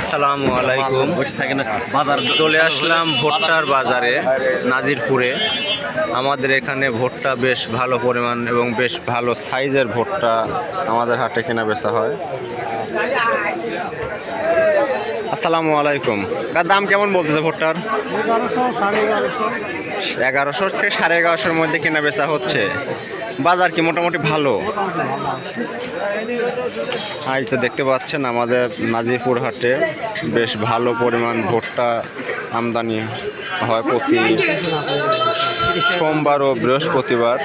আসসালামু আলাইকুম। চলে আসলাম ভুট্টার বাজারে, নাজিরপুরে। আমাদের এখানে ভুট্টা বেশ ভালো পরিমাণ এবং বেশ ভালো সাইজের ভুট্টা আমাদের হাটে কেনা বেচা হয়। আসসালামু আলাইকুম। তার দাম কেমন বলতেছে ভুট্টার? এগারোশো থেকে সাড়ে এগারোশোর মধ্যে কেনা বেচা হচ্ছে। বাজার কি মোটামুটি ভালো? আজ তো দেখতে পাচ্ছেন আমাদের নাজিরপুর হাটে বেশ ভালো পরিমাণ ভুট্টা আমদানি হয় প্রতি সোমবার ও বৃহস্পতিবার।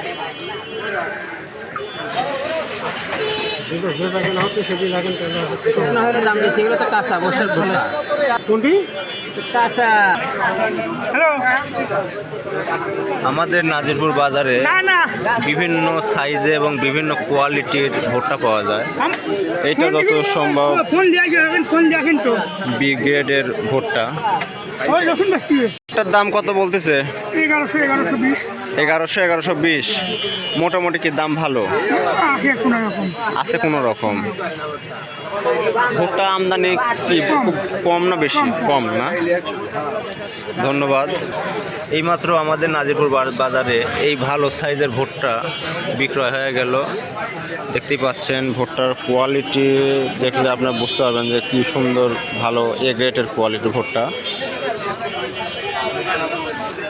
না হলে দাম বেশি এগুলো তো কাঁচা বসের ভুট্টা কোনটি? কাঁচা হ্যালো আমাদের নাজিরপুর বাজারে বিভিন্ন সাইজে এবং বিভিন্ন কোয়ালিটির ভুট্টা পাওয়া যায়। এটা যত সম্ভব বি গ্রেডের ভুট্টা। এটার দাম কত বলতেছে? এগারোশো এগারোশো বিশ। মোটামুটি কি দাম ভালো? আছে কোনো রকম। ভুট্টা আমদানি কি খুব কম না বেশি? কম না। ধন্যবাদ। এইমাত্র আমাদের নাজিরপুর বাজারে এই ভালো সাইজের ভুট্টা বিক্রয় হয়ে গেল। দেখতেই পাচ্ছেন ভুট্টার কোয়ালিটি দেখলে আপনারা বুঝতে পারবেন যে কি সুন্দর ভালো এ গ্রেটের কোয়ালিটির ভুট্টা।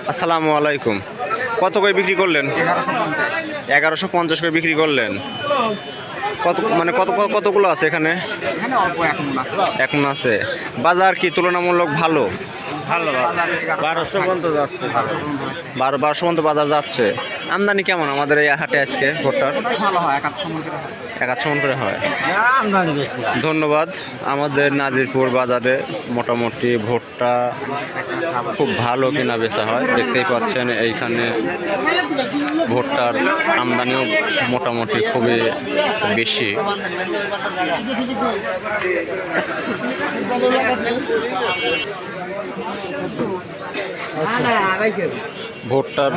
আসসালামু আলাইকুম। কত করে বিক্রি করলেন? এগারোশো পঞ্চাশ করে বিক্রি করলেন। কত মানে কত কত- কতগুলো আছে এখানে? এখানে এখন এখন আছে। বাজার কি তুলনামূলক ভালো ভালো। বারোশো পর্যন্ত যাচ্ছে। বারো বারোশো পর্যন্ত বাজার যাচ্ছে। আমদানি কেমন আমাদের এই হাটে আজকে ভোটটার? ভালো হয় মন করে হয়। মন হয়। আমদানি বেশি। ধন্যবাদ। আমাদের নাজিরপুর বাজারে মোটামুটি ভুট্টা খুব ভালো কেনা বেচা হয়। দেখতেই পাচ্ছেন এইখানে ভুট্টার আমদানিও মোটামুটি খুবই বেশি। ভুট্টার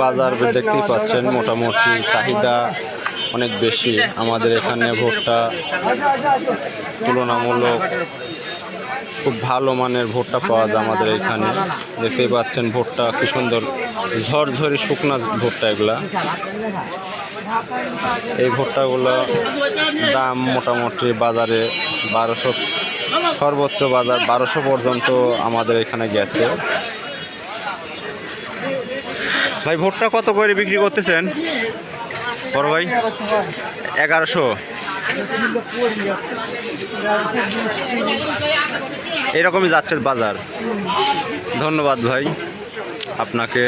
বাজার দেখতেই পাচ্ছেন, মোটামুটি চাহিদা অনেক বেশি। আমাদের এখানে ভুট্টা তুলনামূলক খুব ভালো মানের ভুট্টা পাওয়া যায় আমাদের এখানে। দেখতেই পাচ্ছেন ভুট্টা কি সুন্দর, ঝরঝরি শুকনা ভুট্টা এগুলা। এই ভুট্টাগুলো দাম মোটামুটি বাজারে বারোশো, সর্বোচ্চ বাজার বারোশো পর্যন্ত আমাদের এখানে গেছে। ভাই, ভোটটা কত করে বিক্রি করতেছেন? বড় ভাই, এগারোশো। এরকমই যাচ্ছে বাজার। ধন্যবাদ ভাই আপনাকে।